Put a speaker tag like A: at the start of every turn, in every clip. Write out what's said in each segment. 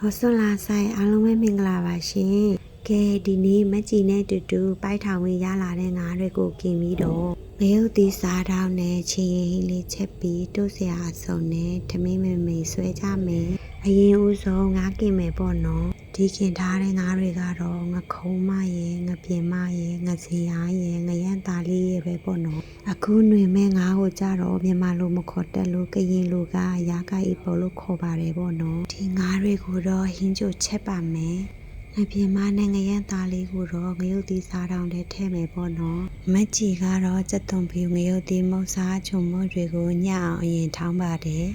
A: ဟောဆွန်လာဆိုင်အားလုံးပဲမင်္ဂလာပါရှင်ကဲဒီနေ့မကြည်နဲ့တူတူပိုက်ထောင်ဝင်ရလာတဲ့ငါးတွေကိုกินပြီးတော့ငရုတ်သီးစားတောင်းနဲ့ချင်ရင်ဟင်းလေးချက်ပြီးတို့စရာအစုံနဲ့ထမင်းမမေဆွဲကြမယ် အရင်ဦးဆုံးငါးกินမယ်ပေါ့နော်ဒီกินထားတဲ့ငါးတွေကတော့ငခုံးမရဲ့ငပြင်းမရဲ့ငစင်ရားရဲ့ငရမ်းသားလေးရဲ့ပဲပေါ့နော်အခုຫນွေမဲ့ငါးကိုကြတော့မြန်မာလိုမခေါ်တက်လို့ကရင်လိုကရာကိုက်ပေါ်လို့ခေါ်ပါတယ်ပေါ့နော်ဒီငါးတွေကိုတော့ဟင်းချိုချက်ပါမယ်ငပြင်းမနဲ့ငရမ်းသားလေးကိုတော့ငရုတ်သီးစားတောင်းထဲထည့်မယ်ပေါ့နော်မက်ကြီးကတော့စက်သွန်ပြူငရုတ်သီးမုတ်စားချုံမုတ်တွေကိုညအောင်အရင်ထောင်းပါတယ်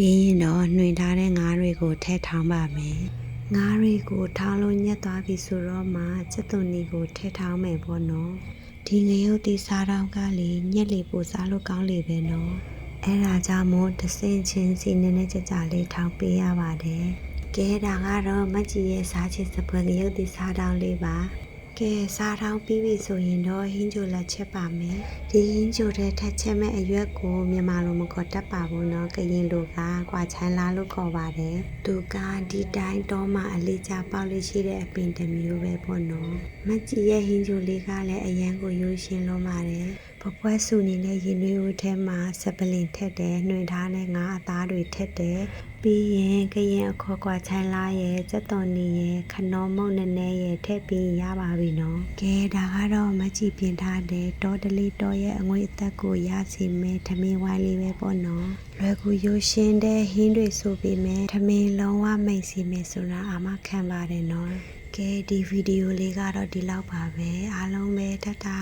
A: ပြီးရင်တော့နှွင်ထားတဲ့ငါးတွေကိုထည့်ထောင်းပါမယ်ငါးတွေကိုထောင်းလို့ညက်သွားပြီဆိုတော့မှချက်သွန်နီကိုထည့်ထောင်းမယ်ပေါ့နော်ဒီငရုတ်တီစားတောင်းကလေညက်လေပိုစားလို့ကောင်းလေပဲနော်အဲ့ဒါကြောင့်မို့တစ်စင်ချင်းစီနည်းနည်းကြကြလေးထောင်းပေးရပါတယ်ကဲဒါကတော့မက်ကြီးရဲ့စားချင်စပွဲငရုတ်တီစားတောင်းလေးပါ ကဲစားထောင်းပြီးပြီဆိုရင်တော့ဟင်းချိုလက်ချက်ပါမယ်ဒီဟင်းချိုတဲ့ထက်ချက်မဲ့အရွက်ကိုမြန်မာလိုမခေါ်တတ်ပါဘူးเนาะကရင်လိုကကွာချမ်းလာလို့ခေါ်ပါတယ်သူကဒီတိုင်းတော့မှအလေးချပေါက်လေးရှိတဲ့အပင်တစ်မျိုးပဲပေါ့နော်မက်ကြီးရဲ့ဟင်းချိုလေးကလည်းအရန်ကိုရိုးရှင်းလုံးပါတယ် ပပွဲစုနေတဲ့ရင်တွေဦးထဲမှာစပလင်ထက်တယ်နှွင်ထားတဲ့ငါးအသားတွေထက်တယ်ပြီးရင်ကရင်အခေါ်ကွာချမ်းလာရဲ့စက်တော်နေရဲ့ခနောမုတ်နည်းနည်းရဲ့ထက်ပြီးရပါပြီနော်ကဲဒါကတော့မက်ကြီးပြင်ထားတဲ့တောတလေးတောရဲ့အငွေအသက်ကိုရစီမဲ့ထမင်းဝိုင်းလေးပဲပေါ့နော်လွယ်ကူရိုးရှင်းတဲ့ဟင်းတွေဆိုပေမဲ့ထမင်းလုံးဝမိတ်စီမယ်ဆိုတာအာမခံပါတယ်နော်ကဲဒီဗီဒီယိုလေးကတော့ဒီလောက်ပါပဲအားလုံးပဲတတ်တာ